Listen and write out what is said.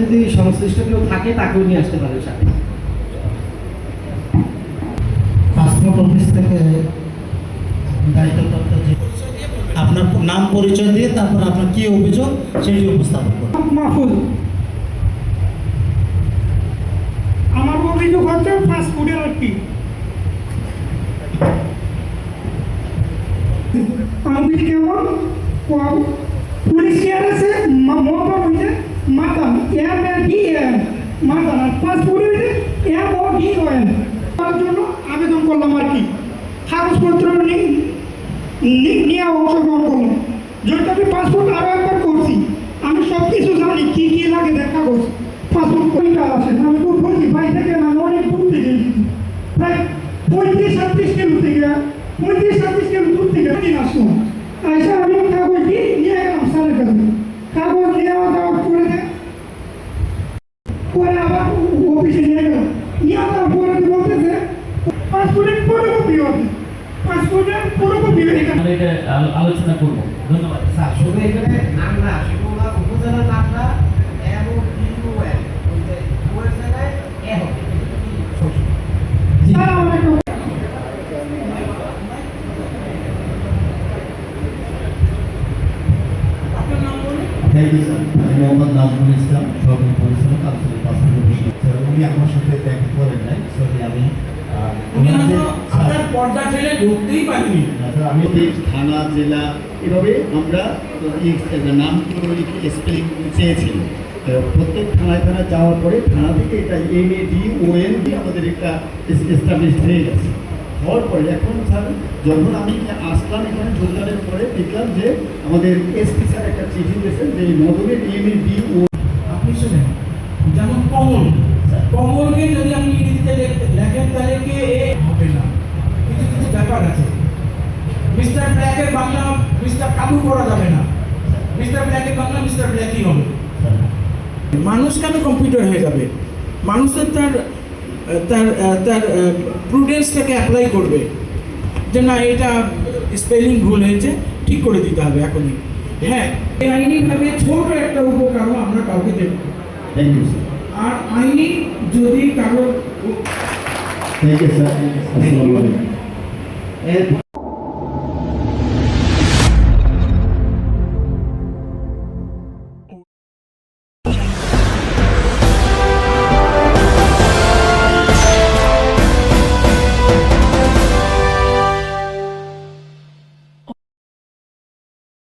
যদি সংশ্লিষ্ট কেউ থাকে তাকেও নিয়ে আসতে পারে সাথে। পাসপোর্ট অফিস থেকে দায়িত্বপ্রাপ্ত যে আপনার নাম পরিচয় দিয়ে তারপর আপনার কি অভিযোগ সেটি উপস্থাপন করুন। আমার অভিযোগ হচ্ছে ফাস্টফুডের আর কি আমি কেমন পুলিশ কেয়ার আছে মহবা হইতে মাতাম এম ডি এম মাতাম আর ফাস্টফুডে হইতে এম ও ডি তার জন্য আবেদন করলাম আর কি। কাগজপত্র নিয়ে অংশগ্রহণ করলাম। যেহেতু আমি পাসপোর্ট আরও একবার করছি, আমি সব কিছু জানি, কি কি লাগে দেখ কাগজ। পাসপোর্ট কয়টা আছে? আমি খুব বলছি ভাই থেকে আমি অনেক দূর থেকে প্রায় পঁয়ত্রিশ সাতত্রিশ কিলো থেকে, পঁয়ত্রিশ সাতত্রিশ কিলো দূর থেকে আসলাম। আইসা আমি কাগজটি নিয়ে গেলাম স্যারের কাছে কাগজ নেওয়া দেওয়া করে দেয় পরে আবার অফিসে নিয়ে গেলাম নিয়ে আবার পরে বলতেছে পাসপোর্টের ফটোকপি হবে। পাসপোর্টের এটা আলো- আলোচনা করব। ধন্যবাদ। স্যার শুধু এখানে নাম না শুধু থ্যাংক ইউ স্যার আমি মোহাম্মদ নাজমুল ইসলাম সহকারী পরিচালক আঞ্চলিক পাসপোর্ট অফিস স্যার উনি আমার সাথে দেখা করেন নাই। সরি আমি আহ, উনি ওনার যে- হয়তো আপনার পর্দা ঠেলে ঢুকতেই পারেনি। আমি থানা জেলা এভাবে আমরা নামগুলো স্পেলিং চেয়েছি প্রত্যেক থানায় থানায় যাওয়ার পরে থানা থেকে এটা M A D O N D আমাদের একটা এস্টাবলিশ হয়ে গেছে হওয়ার পরে এখন স্যার যখন আমি আসলাম এখানে যোগদানের পরে দেখলাম যে আমাদের এসপি স্যার একটা চিঠি দিয়েছেন যে মদনের এম এ ডি ও আপনি শুনেন যেমন কমল। কমলকে যদি আপনি ইংরেজিতে লেখ- লেখেন তাহলে কি হবে না। কিছু কিছু ব্যাপার আছে। মিস্টার ব্ল্যাকের বাংলা মিস্টার কাবু করা যাবে না। মিস্টার ব্ল্যাকের বাংলা মিস্টার ব্ল্যাকই হবে। মানুষ কেন কম্পিউটার হয়ে যাবে? মানুষ তো তার তার তার প্রুডেন্সটাকে অ্যাপ্লাই করবে। যে না এটা স্পেলিং ভুল হয়েছে ঠিক করে দিতে হবে এখনই। হ্যাঁ আইনিভাবে ছোট একটা উপকারও আমরা কাউকে দেব থ্যাংক ইউ স্যার আর আইনি যদি কারোর থ্যাংক ইউ স্যার